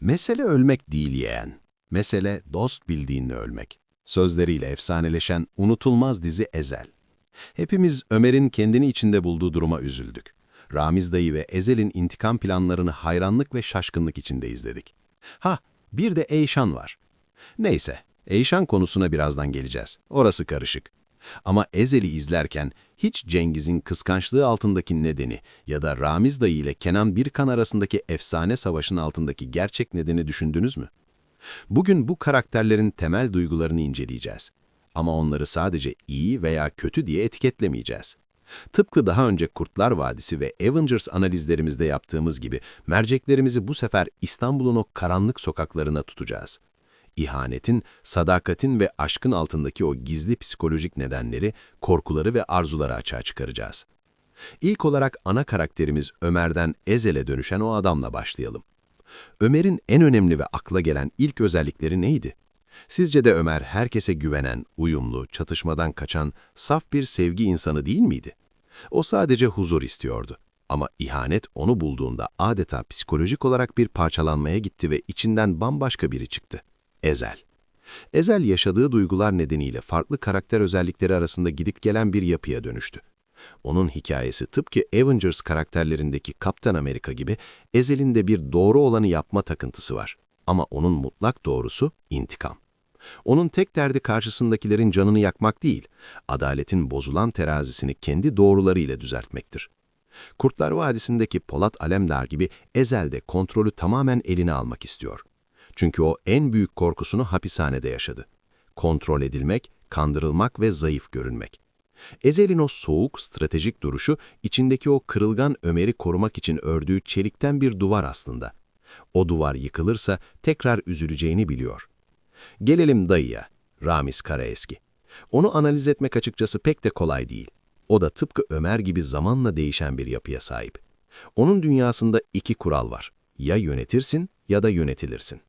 Mesele ölmek değil yeğen. Mesele dost bildiğinle ölmek. Sözleriyle efsaneleşen unutulmaz dizi Ezel. Hepimiz Ömer'in kendini içinde bulduğu duruma üzüldük. Ramiz dayı ve Ezel'in intikam planlarını hayranlık ve şaşkınlık içinde izledik. Ha, bir de Eyşan var. Neyse, Eyşan konusuna birazdan geleceğiz. Orası karışık. Ama Ezel'i izlerken hiç Cengiz'in kıskançlığı altındaki nedeni ya da Ramiz dayı ile Kenan Birkan arasındaki efsane savaşın altındaki gerçek nedeni düşündünüz mü? Bugün bu karakterlerin temel duygularını inceleyeceğiz. Ama onları sadece iyi veya kötü diye etiketlemeyeceğiz. Tıpkı daha önce Kurtlar Vadisi ve Avengers analizlerimizde yaptığımız gibi merceklerimizi bu sefer İstanbul'un o karanlık sokaklarına tutacağız. İhanetin, sadakatin ve aşkın altındaki o gizli psikolojik nedenleri, korkuları ve arzuları açığa çıkaracağız. İlk olarak ana karakterimiz Ömer'den Ezel'e dönüşen o adamla başlayalım. Ömer'in en önemli ve akla gelen ilk özellikleri neydi? Sizce de Ömer herkese güvenen, uyumlu, çatışmadan kaçan, saf bir sevgi insanı değil miydi? O sadece huzur istiyordu. Ama ihanet onu bulduğunda adeta psikolojik olarak bir parçalanmaya gitti ve içinden bambaşka biri çıktı. Ezel. Ezel yaşadığı duygular nedeniyle farklı karakter özellikleri arasında gidip gelen bir yapıya dönüştü. Onun hikayesi tıpkı Avengers karakterlerindeki Kaptan Amerika gibi Ezel'in de bir doğru olanı yapma takıntısı var. Ama onun mutlak doğrusu intikam. Onun tek derdi karşısındakilerin canını yakmak değil, adaletin bozulan terazisini kendi doğrularıyla düzeltmektir. Kurtlar Vadisi'ndeki Polat Alemdar gibi Ezel de kontrolü tamamen eline almak istiyor. Çünkü o en büyük korkusunu hapishanede yaşadı. Kontrol edilmek, kandırılmak ve zayıf görünmek. Ezel'in o soğuk, stratejik duruşu, içindeki o kırılgan Ömer'i korumak için ördüğü çelikten bir duvar aslında. O duvar yıkılırsa tekrar üzüleceğini biliyor. Gelelim dayıya, Ramiz Karaeski. Onu analiz etmek açıkçası pek de kolay değil. O da tıpkı Ömer gibi zamanla değişen bir yapıya sahip. Onun dünyasında iki kural var. Ya yönetirsin ya da yönetilirsin.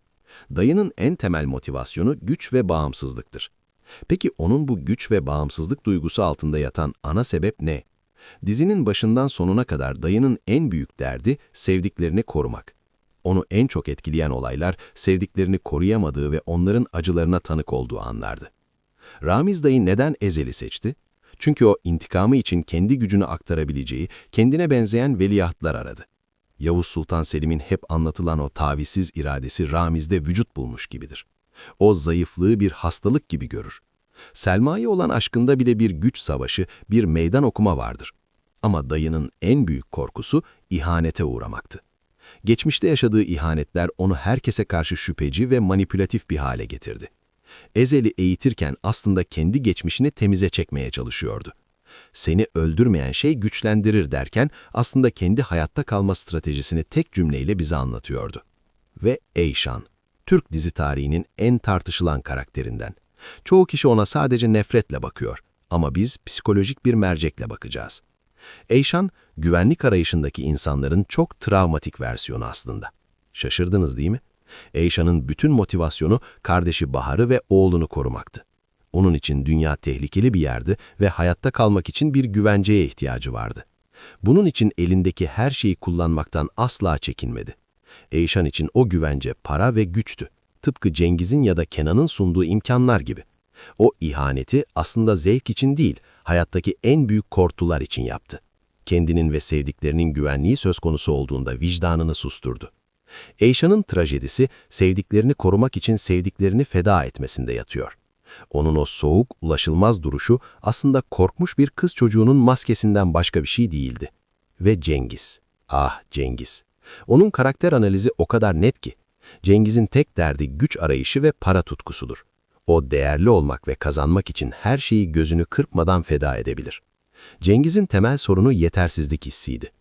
Dayının en temel motivasyonu güç ve bağımsızlıktır. Peki onun bu güç ve bağımsızlık duygusu altında yatan ana sebep ne? Dizinin başından sonuna kadar dayının en büyük derdi sevdiklerini korumak. Onu en çok etkileyen olaylar sevdiklerini koruyamadığı ve onların acılarına tanık olduğu anlardı. Ramiz dayı neden Ezel'i seçti? Çünkü o intikamı için kendi gücünü aktarabileceği, kendine benzeyen veliahtlar aradı. Yavuz Sultan Selim'in hep anlatılan o tavizsiz iradesi Ramiz'de vücut bulmuş gibidir. O zayıflığı bir hastalık gibi görür. Selma'ya olan aşkında bile bir güç savaşı, bir meydan okuma vardır. Ama dayının en büyük korkusu ihanete uğramaktı. Geçmişte yaşadığı ihanetler onu herkese karşı şüpheci ve manipülatif bir hale getirdi. Ezel'i eğitirken aslında kendi geçmişini temize çekmeye çalışıyordu. Seni öldürmeyen şey güçlendirir derken aslında kendi hayatta kalma stratejisini tek cümleyle bize anlatıyordu. Ve Eyşan, Türk dizi tarihinin en tartışılan karakterinden. Çoğu kişi ona sadece nefretle bakıyor ama biz psikolojik bir mercekle bakacağız. Eyşan, güvenlik arayışındaki insanların çok travmatik versiyonu aslında. Şaşırdınız değil mi? Eyşan'ın bütün motivasyonu kardeşi Bahar'ı ve oğlunu korumaktı. Onun için dünya tehlikeli bir yerdi ve hayatta kalmak için bir güvenceye ihtiyacı vardı. Bunun için elindeki her şeyi kullanmaktan asla çekinmedi. Eyşan için o güvence para ve güçtü. Tıpkı Cengiz'in ya da Kenan'ın sunduğu imkanlar gibi. O ihaneti aslında zevk için değil, hayattaki en büyük kortular için yaptı. Kendinin ve sevdiklerinin güvenliği söz konusu olduğunda vicdanını susturdu. Eyşan'ın trajedisi sevdiklerini korumak için sevdiklerini feda etmesinde yatıyor. Onun o soğuk, ulaşılmaz duruşu aslında korkmuş bir kız çocuğunun maskesinden başka bir şey değildi. Ve Cengiz. Ah Cengiz. Onun karakter analizi o kadar net ki. Cengiz'in tek derdi güç arayışı ve para tutkusudur. O değerli olmak ve kazanmak için her şeyi gözünü kırpmadan feda edebilir. Cengiz'in temel sorunu yetersizlik hissiydi.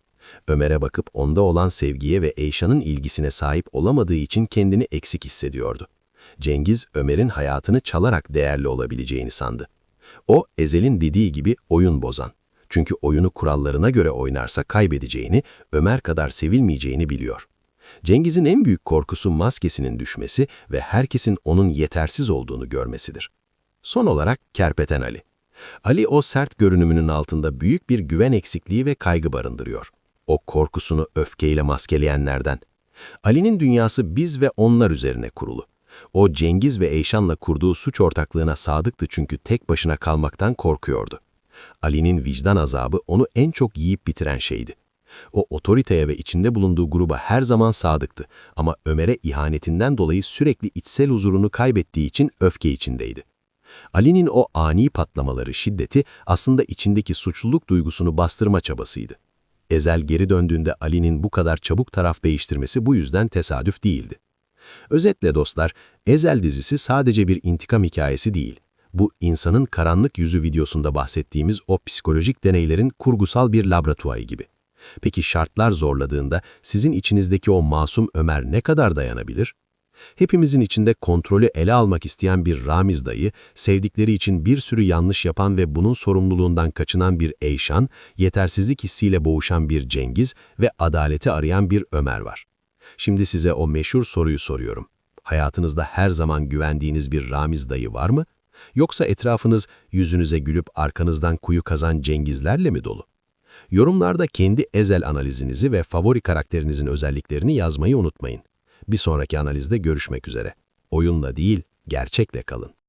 Ömer'e bakıp onda olan sevgiye ve Eyşan'ın ilgisine sahip olamadığı için kendini eksik hissediyordu. Cengiz, Ömer'in hayatını çalarak değerli olabileceğini sandı. O, Ezel'in dediği gibi oyun bozan. Çünkü oyunu kurallarına göre oynarsa kaybedeceğini, Ömer kadar sevilmeyeceğini biliyor. Cengiz'in en büyük korkusu maskesinin düşmesi ve herkesin onun yetersiz olduğunu görmesidir. Son olarak Kerpeten Ali. Ali o sert görünümünün altında büyük bir güven eksikliği ve kaygı barındırıyor. O korkusunu öfkeyle maskeleyenlerden. Ali'nin dünyası biz ve onlar üzerine kurulu. O Cengiz ve Eyşan'la kurduğu suç ortaklığına sadıktı çünkü tek başına kalmaktan korkuyordu. Ali'nin vicdan azabı onu en çok yiyip bitiren şeydi. O otoriteye ve içinde bulunduğu gruba her zaman sadıktı ama Ömer'e ihanetinden dolayı sürekli içsel huzurunu kaybettiği için öfke içindeydi. Ali'nin o ani patlamaları, şiddeti aslında içindeki suçluluk duygusunu bastırma çabasıydı. Ezel geri döndüğünde Ali'nin bu kadar çabuk taraf değiştirmesi bu yüzden tesadüf değildi. Özetle dostlar, Ezel dizisi sadece bir intikam hikayesi değil. Bu insanın karanlık yüzü videosunda bahsettiğimiz o psikolojik deneylerin kurgusal bir laboratuvarı gibi. Peki şartlar zorladığında sizin içinizdeki o masum Ömer ne kadar dayanabilir? Hepimizin içinde kontrolü ele almak isteyen bir Ramiz dayı, sevdikleri için bir sürü yanlış yapan ve bunun sorumluluğundan kaçınan bir Eyşan, yetersizlik hissiyle boğuşan bir Cengiz ve adaleti arayan bir Ömer var. Şimdi size o meşhur soruyu soruyorum. Hayatınızda her zaman güvendiğiniz bir Ramiz dayı var mı? Yoksa etrafınız yüzünüze gülüp arkanızdan kuyu kazan Cengizlerle mi dolu? Yorumlarda kendi ezel analizinizi ve favori karakterinizin özelliklerini yazmayı unutmayın. Bir sonraki analizde görüşmek üzere. Oyunla değil, gerçekle kalın.